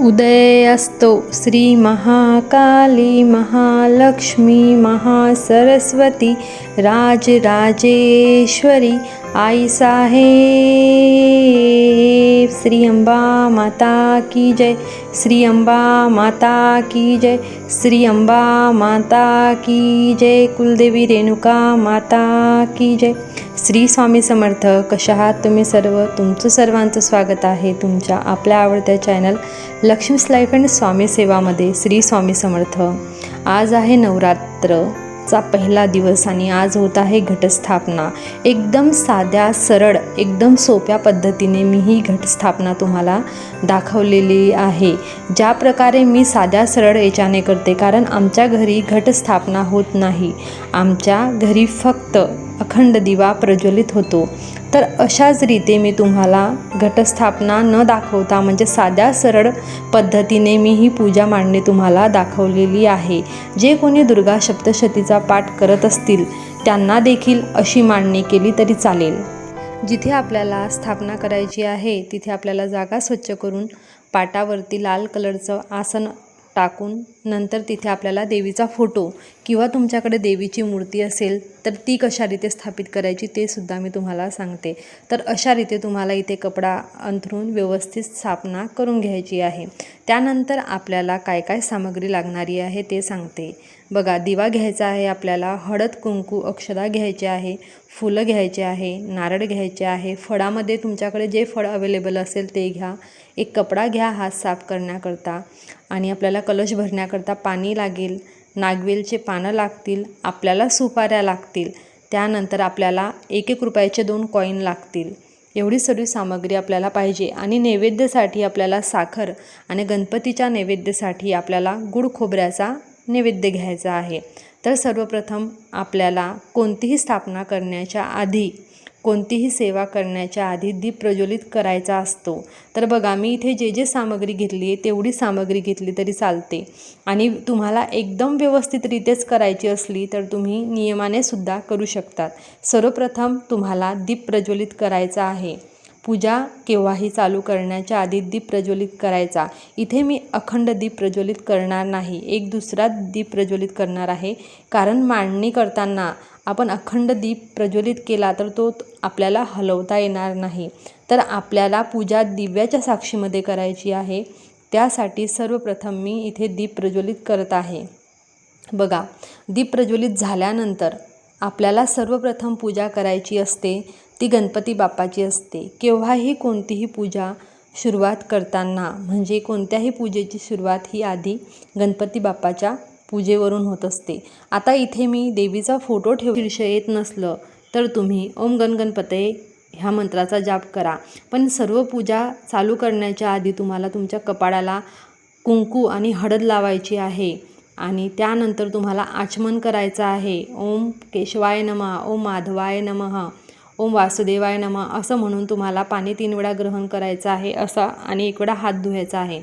उदय असतो श्री महाकाली महालक्ष्मी महासरस्वती राजराजेश्वरी आई साहेब श्री अंबा माता की जय। श्री अंबा माता की जय। श्री अंबा माता की जय। कुलदेवी रेणुका माता की जय श्री स्वामी समर्थ कशा आहात तुम्ही सर्व? तुमचं सर्वांचं स्वागत आहे तुमच्या आपल्या आवडत्या channel Laxmi's life and Swami सेवामध्ये श्री स्वामी समर्थ. आज आहे नवरात्रचा पहिला दिवस आणि आज होत आहे घटस्थापना. एकदम साध्या सरळ एकदम सोप्या पद्धतीने मी ही घटस्थापना तुम्हाला दाखवलेली आहे. ज्या प्रकारे मी साध्या सरळ याच्याने करते कारण आमच्या घरी घटस्थापना होत नाही. आमच्या घरी फक्त अखंड दिवा प्रज्वलित होतो. तर अशाच रीते मी तुम्हाला घटस्थापना न दाखवता म्हणजे साध्या सरळ पद्धतीने मी ही पूजा मांडणी तुम्हाला दाखवलेली आहे. जे कोणी दुर्गा सप्तशतीचा पाठ करत असतील त्यांना देखील अशी मांडणी केली तरी चालेल. जिथे आपल्याला स्थापना करायची आहे तिथे आपल्याला जागा स्वच्छ करून पाटावरती लाल कलरचं आसन टाकून नंतर तिथे आपल्याला देवीचा फोटो किंवा तुमच्याकडे देवीची मूर्ती असेल तर ती कशा रीते स्थापित करायची ते सुद्धा मी तुम्हाला सांगते. तर अशा रीते तुम्हाला इथे कपडा अंथरून व्यवस्थित स्थापना करून घ्यायची आहे. त्यानंतर आपल्याला काय काय सामग्री लागणारी आहे ते सांगते. बघा दिवा घ्यायचा आहे आपल्याला हळद कुंकू अक्षदा घ्यायची आहे फुलं घ्यायचे आहे नारळ घ्यायचे आहे फळामध्ये तुमच्याकडे जे फळ अवेलेबल असेल ते घ्या. एक कपडा घ्या हात साफ करण्याकरता आणि आपल्याला कलश भरण्याकरता पाणी लागेल नागवेलचे पानं लागतील आपल्याला सुपाऱ्या लागतील त्यानंतर आपल्याला एक एक रुपयाचे दोन कॉईन लागतील. एवढी सर्व सामग्री आपल्याला पाहिजे आणि नैवेद्यासाठी आपल्याला साखर आणि गणपतीच्या नैवेद्यासाठी आपल्याला गुड खोबऱ्याचा नैवेद्य घ्यायचा आहे. तर सर्वप्रथम आपल्याला कोणतीही स्थापना करण्याच्या आधी कोणतीही सेवा करण्याच्या आधी दीप प्रज्वलित करायचा असतो. तर बघा मी इथे जे जे सामग्री घेतली आहे तेवढी सामग्री घेतली तरी चालते. आणि तुम्हाला एकदम व्यवस्थितरित्याच करायची असली तर तुम्ही नियमाने सुद्धा करू शकतात. सर्वप्रथम तुम्हाला दीप प्रज्वलित करायचा आहे. पूजा केव्हाही चालू करण्याच्या आधी दीप प्रज्वलित करायचा. इथे मी अखंड दीप प्रज्वलित करणार नाही. एक दुसरा दीप प्रज्वलित करणार आहे. कारण मांडणी करताना आपण अखंड दीप प्रज्वलित केला तर तो आपल्याला हलवता येणार नाही. तर आपल्याला पूजा दिव्याच्या साक्षीमध्ये करायची आहे. त्यासाठी सर्वप्रथम मी इथे दीप प्रज्वलित करत आहे. बघा दीप प्रज्वलित झाल्यानंतर आपल्याला सर्वप्रथम पूजा करायची असते. ती गणपती बाप्पाची असते. केव्हाही कोणतीही पूजा सुरुवात करताना म्हणजे कोणत्याही पूजेची सुरुवात ही आधी गणपती बाप्पाच्या पूजेवरून होत असते. आता इथे मी देवीचा फोटो ठेव विषय येत नसलं तर तुम्ही ओम गणगणपते ह्या मंत्राचा जाप करा. पण सर्व पूजा चालू करण्याच्या आधी तुम्हाला तुमच्या कपाळाला कुंकू आणि हळद लावायची आहे आणि त्यानंतर तुम्हाला आचमन करायचं आहे. ओम केशवाय नमः ओम माधवाय नमः. ओम वासुदेवाय नमः. असं म्हणून तुम्हाला पाणी तीन वेळा ग्रहण करायचं आहे असा आणि एक वेळा हात धुवायचा आहे.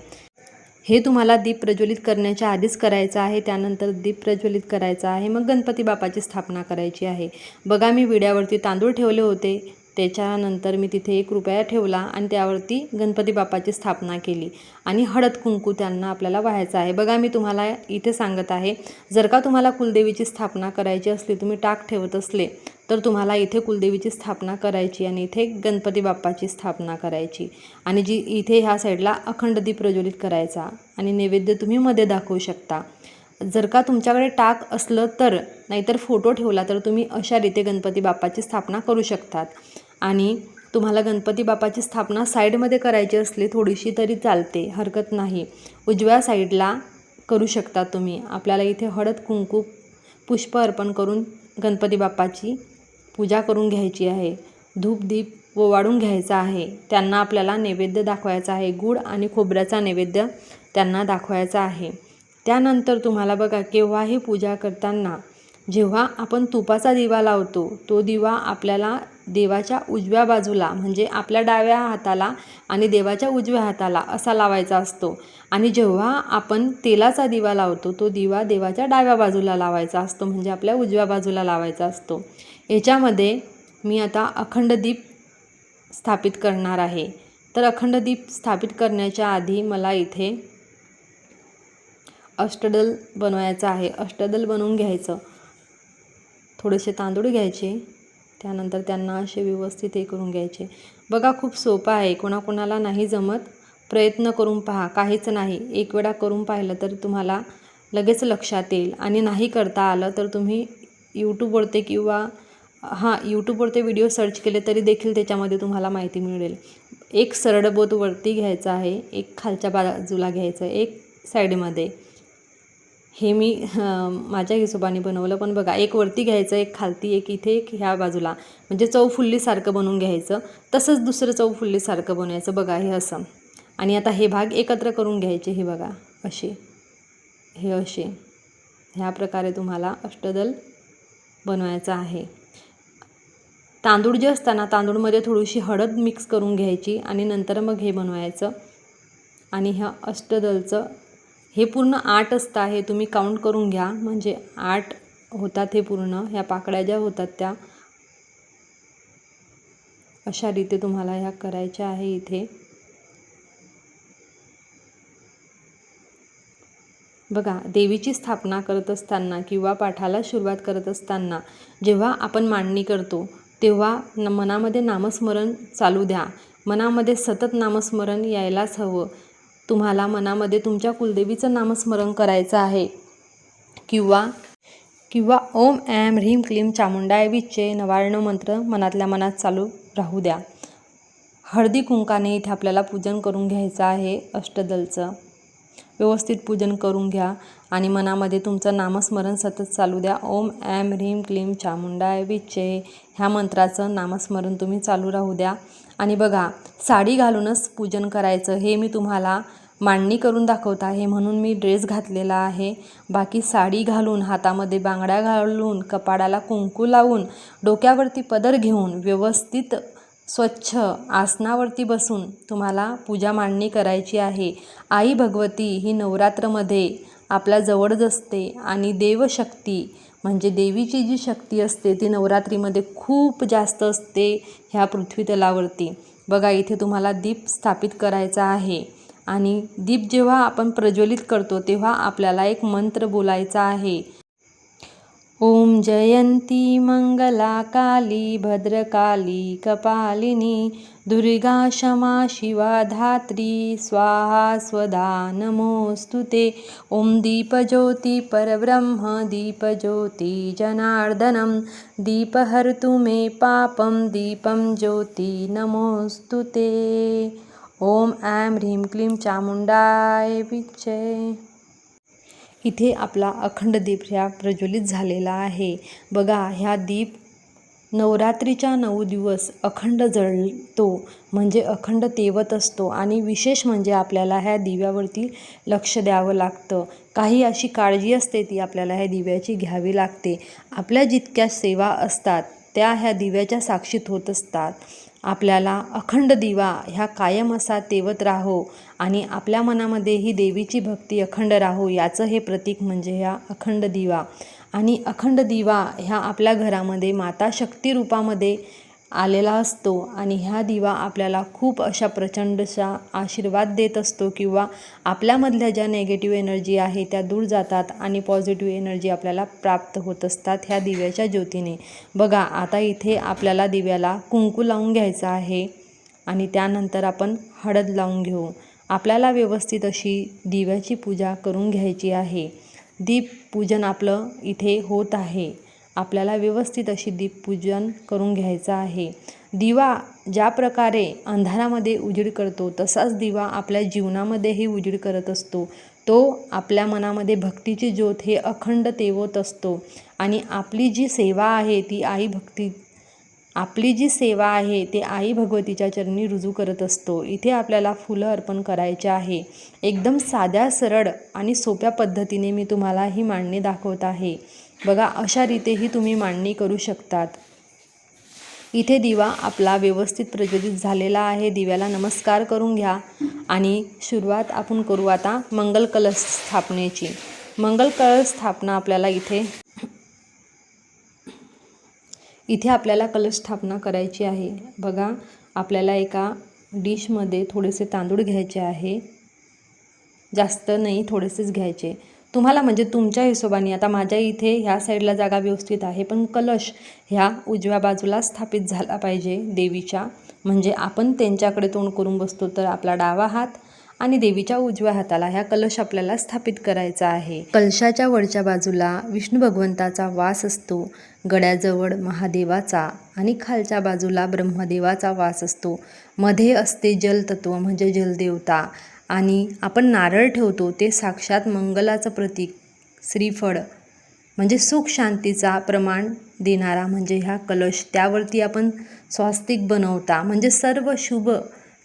हे तुम्हाला दीप प्रज्वलित करण्याच्या आधीच करायचं आहे. त्यानंतर दीप प्रज्वलित करायचा आहे. मग गणपती बापाची स्थापना करायची आहे. बघा मी विड्यावरती तांदूळ ठेवले होते. त्याच्यानंतर मी तिथे एक रुपया ठेवला आणि त्यावरती गणपती बाप्पाची स्थापना केली. आणि हळद कुंकू त्यांना आपल्याला व्हायचं आहे. बघा मी तुम्हाला इथे सांगत आहे जर का तुम्हाला कुलदेवीची स्थापना करायची असली तुम्ही टाक ठेवत असले तर तुम्हाला इथे कुलदेवीची स्थापना करायची आणि इथे गणपती बाप्पाची स्थापना करायची. आणि जी इथे ह्या साईडला अखंड दीप प्रज्वलित करायचा आणि नैवेद्य तुम्ही मध्ये दाखवू शकता. जर का तुमच्याकडे टाक असलं तर नाहीतर फोटो ठेवला तर तुम्ही अशा रीते गणपती बाप्पाची स्थापना करू शकतात. आणि तुम्हाला गणपती बाप्पाची स्थापना साईडमध्ये करायची असली थोडीशी तरी चालते हरकत नाही. उजव्या साईडला करू शकता तुम्ही. आपल्याला इथे हळद कुंकू पुष्प अर्पण करून गणपती बाप्पाची पूजा करून घ्यायची आहे. धूप दीप ओवाळून घ्यायचा आहे. त्यांना आपल्याला नैवेद्य दाखवायचा आहे. गुळ आणि खोबऱ्याचा नैवेद्य त्यांना दाखवायचा आहे. त्यानंतर तुम्हाला बघा केव्हाही पूजा करताना जेव्हा आपण तुपाचा दिवा लावतो तो दिवा आपल्याला देवाच्या उजव्या बाजूला म्हणजे आपल्या डाव्या हाताला आणि देवाच्या उजव्या हाताला असा लावायचा असतो. आणि जेव्हा आपण तेलाचा दिवा लावतो तो दिवा देवाच्या डाव्या बाजूला लावायचा असतो म्हणजे आपल्या उजव्या बाजूला लावायचा असतो. याच्यामध्ये मी आता अखंड दीप स्थापित करणार आहे. तर अखंड दीप स्थापित करण्याच्या आधी मला इथे अष्टदल बनवायचं आहे. अष्टदल बनवून घ्यायचं. थोडेसे तांदूळ घ्यायचे. त्यानंतर त्यांना असे व्यवस्थित हे करून घ्यायचे. बघा खूप सोपं आहे. कोणाकोणाला नाही जमत प्रयत्न करून पहा. काहीच नाही. एक वेळा करून पाहिलं तर तुम्हाला लगेच लक्षात येईल. आणि नाही करता आलं तर तुम्ही यूट्यूबवरती किंवा हां यूट्यूबवरती व्हिडिओ सर्च केले तरी देखील त्याच्यामध्ये तुम्हाला माहिती मिळेल. एक सरळ वरती घ्यायचं आहे. एक खालच्या बाजूला घ्यायचं एक साईडमध्ये हे मी हं, माझ्या हिशोबाने बनवलं. पण बघा एक वरती घ्यायचं एक खालती एक इथे एक ह्या बाजूला. म्हणजे चौफुल्लीसारखं बनवून घ्यायचं. तसंच दुसरं चौफुल्लीसारखं बनवायचं. बघा हे असं. आणि आता हे भाग एकत्र करून घ्यायचे हे बघा असे. हे असे. ह्या प्रकारे तुम्हाला अष्टदल बनवायचं आहे. तांदूळ जे असताना तांदूळमध्ये थोडीशी हळद मिक्स करून घ्यायची आणि नंतर मग हे बनवायचं. आणि ह्या अष्टदलचं हे पूर्ण आठ असतं हे तुम्ही काउंट करून घ्या. म्हणजे आठ होतात हे पूर्ण ह्या पाकळ्या ज्या होतात त्या. अशा रीते तुम्हाला ह्या करायच्या आहे इथे. बघा देवीची स्थापना करत असताना किंवा पाठाला सुरुवात करत असताना जेव्हा आपण मांडणी करतो तेव्हा न मनामध्ये नामस्मरण चालू द्या. मनामध्ये सतत नामस्मरण यायलाच हवं. तुम्हाला मनामध्ये तुमच्या कुलदेवीचं नामस्मरण करायचं आहे. किंवा किंवा ओम ॲम ह्रीम क्लीम चामुंडाय विच्चे नवार्ण मंत्र मनातल्या मनात चालू राहू द्या. हळदी कुंकाने इथे आपल्याला पूजन करून घ्यायचं आहे अष्टदलचं. व्यवस्थित पूजन करून घ्या आणि मनामध्ये तुमचं नामस्मरण सतत चालू द्या. ओम ॲम ह्रीम क्लीम चामुंडाय विच्चे ह्या मंत्राचं नामस्मरण तुम्ही चालू राहू द्या. आणि बघा साडी घालूनच पूजन करायचं हे मी तुम्हाला मांडणी करून दाखवत आहे. म्हणून मी ड्रेस घातलेला आहे. बाकी साडी घालून हातामध्ये बांगड्या घालून कपाडाला कुंकू लावून डोक्यावरती पदर घेऊन व्यवस्थित स्वच्छ आसनावरती बसून तुम्हाला पूजा मांडणी करायची आहे. आई भगवती ही नवरात्रमध्ये आपल्या जवळच असते आणि देवशक्ती म्हणजे देवीची जी शक्ती असते ती नवरात्रीमध्ये खूप जास्त असते ह्या पृथ्वीतलावरती. बघा इथे तुम्हाला दीप स्थापित करायचा आहे. आणि दीप जेव्हा आपण प्रज्वलित करतो तेव्हा आपल्याला एक मंत्र बोलायचा आहे. ओम जयंती मंगला काली भद्रकाली कपालिनी दुर्गा क्षमा शिवा धात्री स्वाहा स्वदा नमोऽस्तु ते। ओम दीपज्योती परब्रह्म दीपज्योती जनार्दनं दीपहर्तु मे पापं दीपं ज्योती नमोऽस्तु ते। ओम ॲम ह्रीम क्लीम चामुंडाय विच्चे. इथे आपला अखंड दीप ह्या प्रज्वलित झालेला आहे. बघा ह्या दीप नवरात्रीच्या नऊ दिवस अखंड जळतो म्हणजे अखंड तेवत असतो आणि विशेष म्हणजे आपल्याला ह्या दिव्यावरती लक्ष द्यावं लागतं. काही अशी काळजी असते ती आपल्याला ह्या दिव्याची घ्यावी लागते. आपल्या जितक्या सेवा असतात त्या ह्या दिव्याच्या साक्षीत होत असतात. आपल्याला अखंड दिवा ह्या कायम असा तेवत राहो आणि आपल्या मनामध्ये ही देवीची भक्ती अखंड राहो याचं हे प्रतीक म्हणजे ह्या अखंड दिवा. आणि अखंड दिवा ह्या आपल्या घरामध्ये माता शक्ती रूपामध्ये आलेला असतो आणि ह्या दिवा आपल्याला खूप अशा प्रचंडशा आशीर्वाद देत असतो किंवा आपल्यामधल्या ज्या नेगेटिव्ह एनर्जी आहे त्या दूर जातात आणि पॉझिटिव्ह एनर्जी आपल्याला प्राप्त होत असतात ह्या दिव्याच्या ज्योतीने. बघा आता इथे आपल्याला दिव्याला कुंकू लावून घ्यायचं आहे आणि त्यानंतर आपण हळद लावून घेऊ. आपल्याला व्यवस्थित अशी दिव्याची पूजा करून घ्यायची आहे. दीप पूजन आपलं इथे होत आहे. आपल्याला व्यवस्थित अशी दीपपूजन करून घ्यायचं आहे. दिवा ज्या प्रकारे अंधारामध्ये उजेड करतो तसाच दिवा आपल्या जीवनामध्येही उजेड करत असतो. तो आपल्या मनामध्ये भक्तीची ज्योत हे अखंड तेवत असतो. आणि आपली जी सेवा आहे ती आई भक्ती आपली जी सेवा आहे ते आई भगवतीच्या चरणी रुजू करत असतो. इथे आपल्याला फुलं अर्पण करायचे आहे. एकदम साध्या सरळ आणि सोप्या पद्धतीने मी तुम्हाला ही मांडणी दाखवत आहे. बघा अशा रीतेही तुम्ही मांडणी करू शकतात. इथे दिवा आपला व्यवस्थित प्रज्वलित झालेला आहे. दिव्याला नमस्कार करून घ्या. आणि सुरुवात आपण करू आता मंगल कलश स्थापनेची. मंगल कलश स्थापना आपल्याला इथे इथे आपल्याला कलश स्थापना करायची आहे. बघा आपल्याला एका डिशमध्ये थोडेसे तांदूळ घ्यायचे आहे. जास्त नाही थोडेसेच घ्यायचे. तुम्हाला म्हणजे तुमच्या हिशोबाने आता माझ्या इथे ह्या साईडला जागा व्यवस्थित आहे पण कलश ह्या उजव्या बाजूला स्थापित झाला पाहिजे देवीच्या. म्हणजे आपण त्यांच्याकडे तोंड करून बसतो तर आपला डावा हात आणि देवीच्या उजव्या हाताला ह्या कलश आपल्याला स्थापित करायचा आहे. कलशाच्या वरच्या बाजूला विष्णू भगवंताचा वास असतो गड्याजवळ महादेवाचा आणि खालच्या बाजूला ब्रह्मदेवाचा वास असतो. मध्ये असते जलतत्व म्हणजे जलदेवता. आणि आपण नारळ ठेवतो ते साक्षात मंगलाचं प्रतीक श्रीफळ म्हणजे सुख शांतीचा प्रमाण देणारा म्हणजे ह्या कलश. त्यावरती आपण स्वास्तिक बनवता म्हणजे सर्व शुभ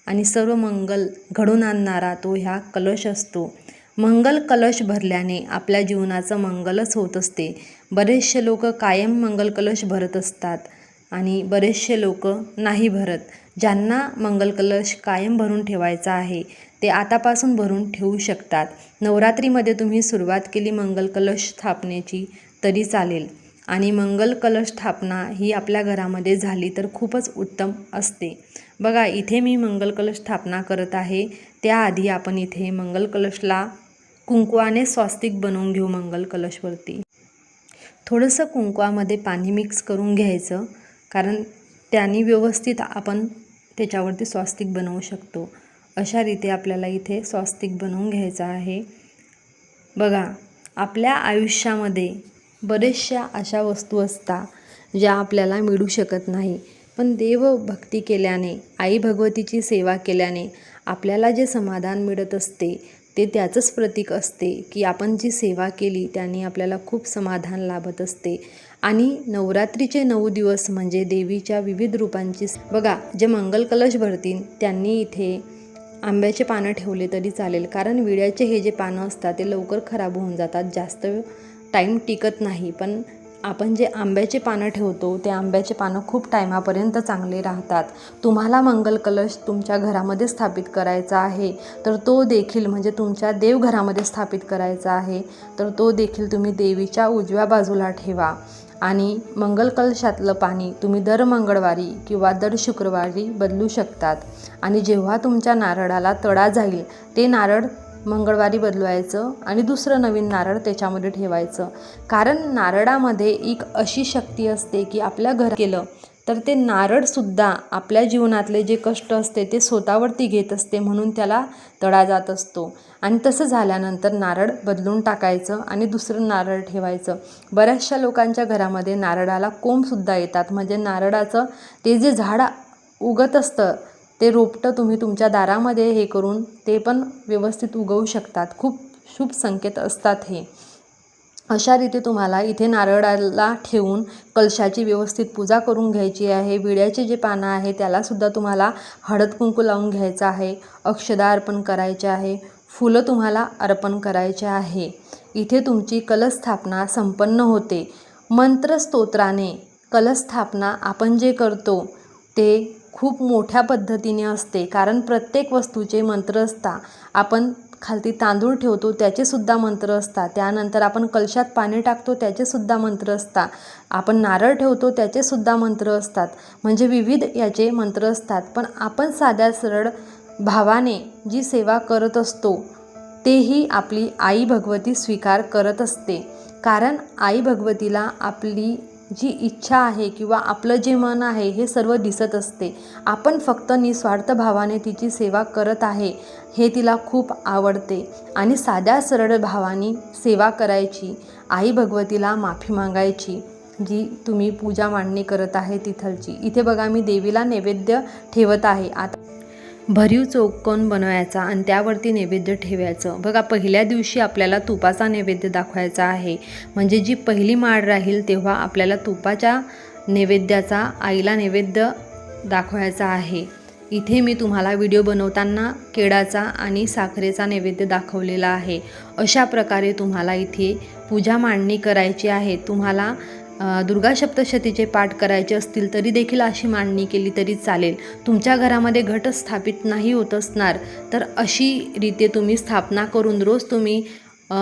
आणि सर्व मंगल घडून आणणारा तो ह्या कलश असतो. मंगल कलश भरल्याने आपल्या जीवनाचं मंगलच होत असते. बरेचसे लोक कायम मंगल कलश भरत असतात आणि बरेचसे लोक नाही भरत. ज्यांना मंगल कलश कायम भरून ठेवायचा आहे ते आतापासून भरून ठेवू शकतात. नवरात्रीमध्ये तुम्ही सुरुवात केली मंगल कलश स्थापनेची तरी चालेल. आणि मंगल कलश स्थापना ही आपल्या घरामध्ये झाली तर खूपच उत्तम असते. बघा इथे मी मंगल कलश स्थापना करत आहे. त्याआधी आपण इथे मंगल कलशला कुंकवाने स्वास्तिक बनवून घेऊ मंगल कलशवरती थोडंसं कुंकवामध्ये पाणी मिक्स करून घ्यायचं कारण त्याने व्यवस्थित आपण त्याच्यावरती स्वास्तिक बनवू शकतो. अशा रीते आपल्याला इथे स्वास्तिक बनवून घ्यायचं आहे. बघा आपल्या आयुष्यामध्ये बरेचशा अशा वस्तू असतात ज्या आपल्याला मिळू शकत नाही. पण देवभक्ती केल्याने आई भगवतीची सेवा केल्याने आपल्याला जे समाधान मिळत असते ते त्याचंच प्रतीक असते की आपण जी सेवा केली त्याने आपल्याला खूप समाधान लाभत असते. आणि नवरात्रीचे नऊ दिवस म्हणजे देवीच्या विविध रूपांची बघा जे मंगल कलश भरतील त्यांनी इथे आंब्याचे पानं ठेवले तरी चालेल. कारण विड्याचे हे जे पानं असतात ते लवकर खराब होऊन जातात. जास्त टाईम टिकत नाही. पण आपण जे आंब्याचे पानं ठेवतो ते आंब्याचे पानं खूप टायमापर्यंत चांगले राहतात. तुम्हाला मंगल कलश तुमच्या घरामध्ये स्थापित करायचा आहे तर तो देखील म्हणजे तुमच्या देवघरामध्ये स्थापित करायचा आहे तर तो देखील तुम्ही देवीच्या उजव्या बाजूला ठेवा. आणि मंगलकलशातलं पाणी तुम्ही दर मंगळवारी किंवा दर शुक्रवारी बदलू शकतात. आणि जेव्हा तुमच्या नारळाला तडा जाईल ते नारळ मंगळवारी बदलवायचं आणि दुसरं नवीन नारळ त्याच्यामध्ये ठेवायचं. कारण नारळामध्ये एक अशी शक्ती असते की आपल्या घर केलं तर ते नारळसुद्धा आपल्या जीवनातले जे कष्ट असते ते स्वतःवरती घेत असते म्हणून त्याला तडा जात असतो. आणि तसं झाल्यानंतर नारळ बदलून टाकायचं आणि दुसरं नारळ ठेवायचं. बऱ्याचशा लोकांच्या घरामध्ये नारळाला कोंबसुद्धा येतात. म्हणजे नारळाचं ते जे झाड उगत असतं ते रोपटं तुम्ही तुमच्या दारामध्ये हे करून ते पण व्यवस्थित उगवू शकतात. खूप शुभ संकेत असतात हे. अशा रीती तुम्हाला इथे नारळाला ठेवून कलशाची व्यवस्थित पूजा करून घ्यायची आहे. विड्याचे जे पानं आहे त्यालासुद्धा तुम्हाला हळद कुंकू लावून घ्यायचं आहे. अक्षदा अर्पण करायचे आहे. फुलं तुम्हाला अर्पण करायचे आहे. इथे तुमची कलस्थापना संपन्न होते. मंत्रस्तोत्राने कलस्थापना आपण जे करतो ते खूप मोठ्या पद्धतीने असते. कारण प्रत्येक वस्तूचे मंत्र असतात आपण खालती तांदूळ ठेवतो त्याचेसुद्धा मंत्र असतात त्यानंतर आपण कलशात पाणी टाकतो त्याचेसुद्धा मंत्र असतात आपण नारळ ठेवतो त्याचेसुद्धा मंत्र असतात. म्हणजे विविध याचे मंत्र असतात. पण आपण साध्या सरळ भावाने जी सेवा करत असतो तेही आपली आई भगवती स्वीकार करत असते. कारण आई भगवतीला आपली जी इच्छा आहे किंवा आपलं जे मन आहे हे सर्व दिसत असते. आपण फक्त निस्वार्थ भावाने तिची सेवा करत आहे हे तिला खूप आवडते. आणि साध्या सरळ भावाने सेवा करायची आई भगवतीला माफी मागायची जी तुम्ही पूजा मांडणी करत आहे तिथलची. इथे बघा मी देवीला नैवेद्य ठेवत आहे. आता भरीव चौकोन बनवायचा आणि त्यावरती नैवेद्य ठेवायचं. बघा पहिल्या दिवशी आपल्याला तुपाचा नैवेद्य दाखवायचा आहे. म्हणजे जी पहिली माळ राहील तेव्हा आपल्याला तुपाच्या नैवेद्याचा आईला नैवेद्य दाखवायचा आहे. इथे मी तुम्हाला व्हिडिओ बनवताना केळाचा आणि साखरेचा नैवेद्य दाखवलेला आहे. अशा प्रकारे तुम्हाला इथे पूजा मांडणी करायची आहे. तुम्हाला दुर्गा सप्तशतीचे पाठ करायचे असतील तरी देखील अशी मांडणी केली तरी चालेल. तुमच्या घरामध्ये घट स्थापित नाही होत असणार तर अशी रीते तुम्ही स्थापना करून रोज तुम्ही अ,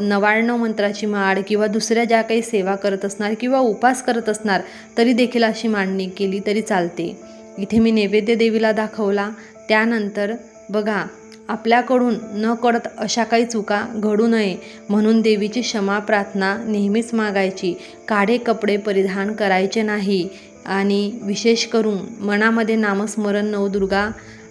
नवाण्णव मंत्राची माळ किंवा दुसऱ्या ज्या काही सेवा करत असणार किंवा उपास करत असणार तरी देखील अशी मांडणी केली तरी चालते. इथे मी नैवेद्य देवीला दाखवला. त्यानंतर बघा आपल्याकडून न कळत अशा काही चुका घडू नये म्हणून देवीची क्षमा प्रार्थना नेहमीच मागायची. काढे कपडे परिधान करायचे नाही. आणि विशेष करून मनामध्ये नामस्मरण नवदुर्गा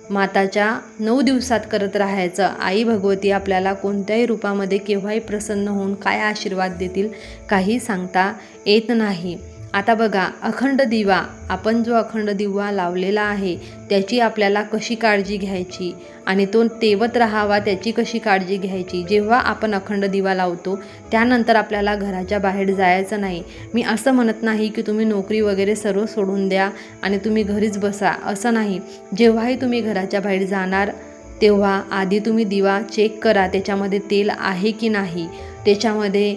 माताच्या नऊ दिवसात करत राहायचं. आई भगवती आपल्याला कोणत्याही रूपामध्ये केव्हाही प्रसन्न होऊन काय आशीर्वाद देतील काही सांगता येत नाही. आता बघा अखंड दिवा. आपण जो अखंड दिवा लावलेला आहे त्याची आपल्याला कशी काळजी घ्यायची? आणि तो तेवत राहावा त्याची कशी काळजी घ्यायची? जेव्हा आपण अखंड दिवा लावतो त्यानंतर आपल्याला घराच्या बाहेर जायचं नाही. मी असं म्हणत नाही की तुम्ही नोकरी वगैरे सर्व सोडून द्या आणि तुम्ही घरीच बसा. असं नाही. जेव्हाही तुम्ही घराच्या बाहेर जाणार तेव्हा आधी तुम्ही दिवा चेक करा त्याच्यामध्ये तेल आहे की नाही. त्याच्यामध्ये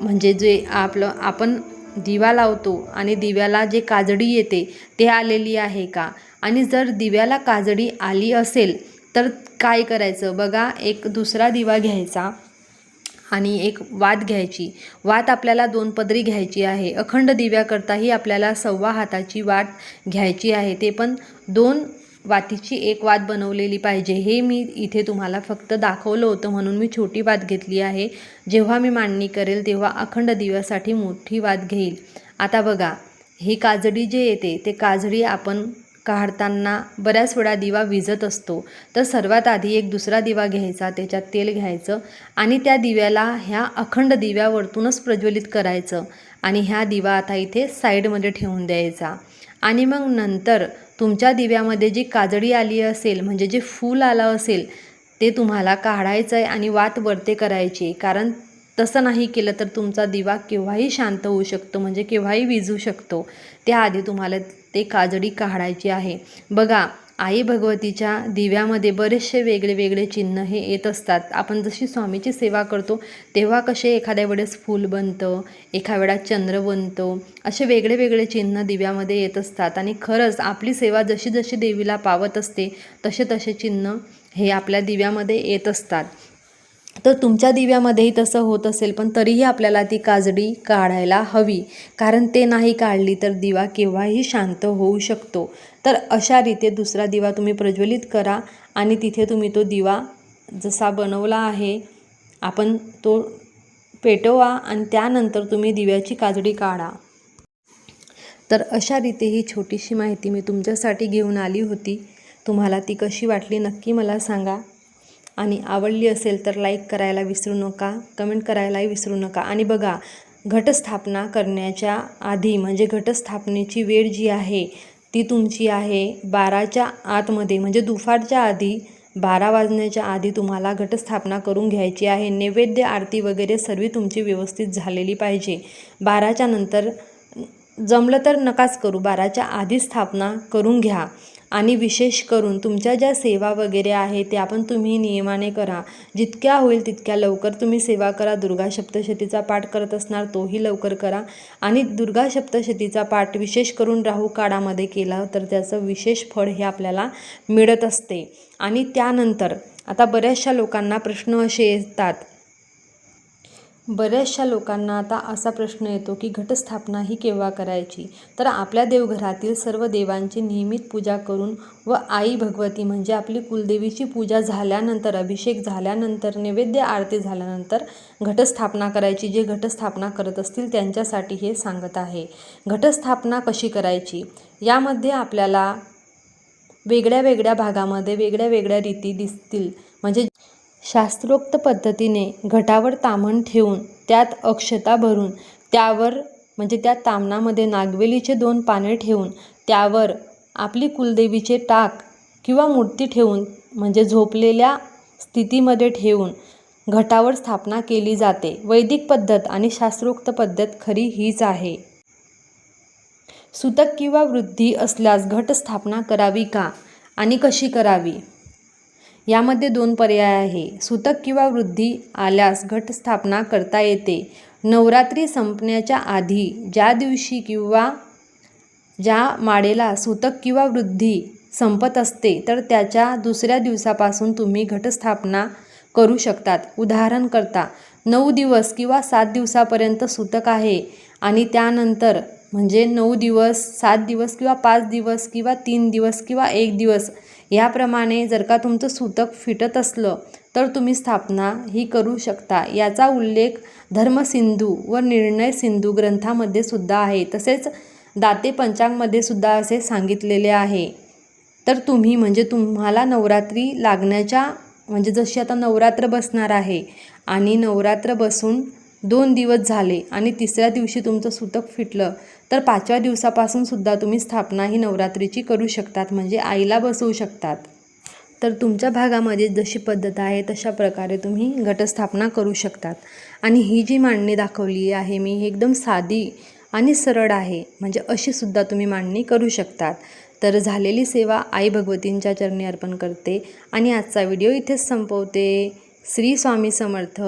म्हणजे जे आपलं आपण दिवा लावतो आणि दिव्याला जे काजडी येते ते आलेली आहे का? आणि जर दिव्याला काजडी आली असेल तर काय करायचं? बघा एक दुसरा दिवा घ्यायचा आणि एक वात घ्यायची. वात आपल्याला दोन पदरी घ्यायची आहे. अखंड दिव्याकरताही आपल्याला सव्वा हाताची वात घ्यायची आहे. ते पण दोन वातीची एक वात बनवलेली पाहिजे. हे मी इथे तुम्हाला फक्त दाखवलं होतं म्हणून मी छोटी वात घेतली आहे. जेव्हा मी मांडणी करेल तेव्हा अखंड दिव्यासाठी मोठी वात घेईल. आता बघा ही काजडी जे येते ते काजडी आपण काढताना बऱ्याच वेळा दिवा विजत असतो. तर सर्वात आधी एक दुसरा दिवा घ्यायचा त्याच्यात तेल घ्यायचं आणि त्या दिव्याला ह्या अखंड दिव्यावरतूनच प्रज्वलित करायचं आणि ह्या दिवा आता इथे साईडमध्ये ठेवून द्यायचा. आणि मग नंतर तुमच्या दिव्यामध्ये जी काजळी आली असेल म्हणजे जे फूल आलं असेल ते तुम्हाला काढायचं आहे आणि वात वरते करायची. आहे कारण तसं नाही केलं तर तुमचा दिवा केव्हाही शांत होऊ शकतो म्हणजे केव्हाही विझू शकतो. त्याआधी तुम्हाला ते काजळी काढायची आहे. बघा आई भगवतीच्या दिव्यामध्ये बरेचसे वेगळे वेगळे चिन्ह हे येत असतात. आपण जशी स्वामीची सेवा करतो तेव्हा कसे एखाद्या वेळेस फूल बनतं एका वेळा चंद्र बनतो असे वेगळे वेगळे चिन्ह दिव्यामध्ये येत असतात. आणि खरंच आपली सेवा जशी जशी देवीला पावत असते तसे तसे चिन्ह हे आपल्या दिव्यामध्ये येत असतात. तर तुमच्या दिव्यामध्येही तसं होत असेल पण तरीही आपल्याला ती काजडी काढायला हवी. कारण ते नाही काढली तर दिवा केव्हाही शांत होऊ शकतो. तर अशा रीते दुसरा दिवा तुम्ही प्रज्वलित करा आणि तिथे तुम्ही तो दिवा जसा बनवला आहे आपण तो पेटवा आणि त्यानंतर तुम्ही दिव्याची काजडी काढा. तर अशा रीते ही छोटीशी माहिती मी तुमच्यासाठी घेऊन आली होती. तुम्हाला ती कशी वाटली नक्की मला सांगा. आणि आवडली असेल तर लाईक करायला विसरू नका कमेंट करायलाही विसरू नका. आणि बघा घटस्थापना करण्याच्या आधी म्हणजे घटस्थापनेची वेळ जी आहे ती तुमची आहे बाराच्या आतमध्ये. म्हणजे दुपारच्या आधी बारा वाजण्याच्या आधी तुम्हाला घटस्थापना करून घ्यायची आहे. नैवेद्य आरती वगैरे सर्व तुमची व्यवस्थित झालेली पाहिजे. बाराच्या नंतर जमलं तर नकाच करू. बाराच्या आधी स्थापना करून घ्या. आणि विशेष करून तुमच्या ज्या सेवा वगैरे आहे त्या पण तुम्ही नियमाने करा. जितक्या होईल तितक्या लवकर तुम्ही सेवा करा. दुर्गा सप्तशतीचा पाठ करत असणार तोही लवकर करा. आणि दुर्गा सप्तशतीचा पाठ विशेष करून राहू काळामध्ये केला तर त्याचं विशेष फळ हे आपल्याला मिळत असते. आणि त्यानंतर आता बऱ्याचशा लोकांना प्रश्न असे येतात बऱ्याचशा लोकांना आता असा प्रश्न येतो की घटस्थापना ही केव्हा करायची? तर आपल्या देवघरातील सर्व देवांची नियमित पूजा करून व आई भगवती म्हणजे आपली कुलदेवीची पूजा झाल्यानंतर अभिषेक झाल्यानंतर नैवेद्य आरती झाल्यानंतर घटस्थापना करायची. जे घटस्थापना करत असतील त्यांच्यासाठी हे सांगत आहे. घटस्थापना कशी करायची? यामध्ये आपल्याला वेगळ्या वेगळ्या भागामध्ये वेगळ्या वेगळ्या रीती दिसतील. म्हणजे शास्त्रोक्त पद्धतीने घटावर तामण ठेवून त्यात अक्षता भरून त्यावर म्हणजे त्या तामणामध्ये नागवेलीचे दोन पाने ठेवून त्यावर आपली कुलदेवीचे टाक किंवा मूर्ती ठेवून म्हणजे झोपलेल्या स्थितीमध्ये ठेवून घटावर स्थापना केली जाते. वैदिक पद्धत आणि शास्त्रोक्त पद्धत खरी हीच आहे. सुतक किंवा वृद्धी असल्यास घट स्थापना करावी का आणि कशी करावी? यामध्ये दोन पर्याय आहे. सुतक किंवा वृद्धी आल्यास घटस्थापना करता येते. नवरात्री संपण्याच्या आधी ज्या दिवशी किंवा ज्या माडेला सुतक किंवा वृद्धी संपत असते तर त्याच्या दुसऱ्या दिवसापासून तुम्ही घटस्थापना करू शकतात. उदाहरण करता नऊ दिवस किंवा सात दिवसापर्यंत सुतक आहे आणि त्यानंतर म्हणजे नऊ दिवस सात दिवस किंवा पाच दिवस किंवा तीन दिवस किंवा एक दिवस याप्रमाणे जर का तुमचं सूतक फिटत असलं तर तुम्ही स्थापना ही करू शकता. याचा उल्लेख धर्मसिंधू व निर्णय सिंधू ग्रंथामध्ये सुद्धा आहे. तसेच दाते पंचांगमध्ये सुद्धा असे सांगितलेले आहे. तर तुम्ही म्हणजे तुम्हाला नवरात्री लागण्याच्या म्हणजे जशी आता नवरात्र बसणार आहे आणि नवरात्र बसून दोन दिवस झाले आणि तिसऱ्या दिवशी तुमचं सुतक फिटलं तर पाचव्या दिवसापासून सुद्धा तुम्ही स्थापना ही नवरात्रीची करू शकतात म्हणजे आईला बसवू शकतात. तर तुमच्या भागामध्ये जशी पद्धत आहे तशा प्रकारे तुम्ही घटस्थापना करू शकतात. आणि ही जी मांडणी दाखवली आहे मी ही एकदम साधी आणि सरळ आहे म्हणजे अशी सुद्धा तुम्ही मांडणी करू शकतात. तर झालेली सेवा आई भगवतींच्या चरणी अर्पण करते. आणि आजचा व्हिडिओ इथेच संपवते. श्री स्वामी समर्थ.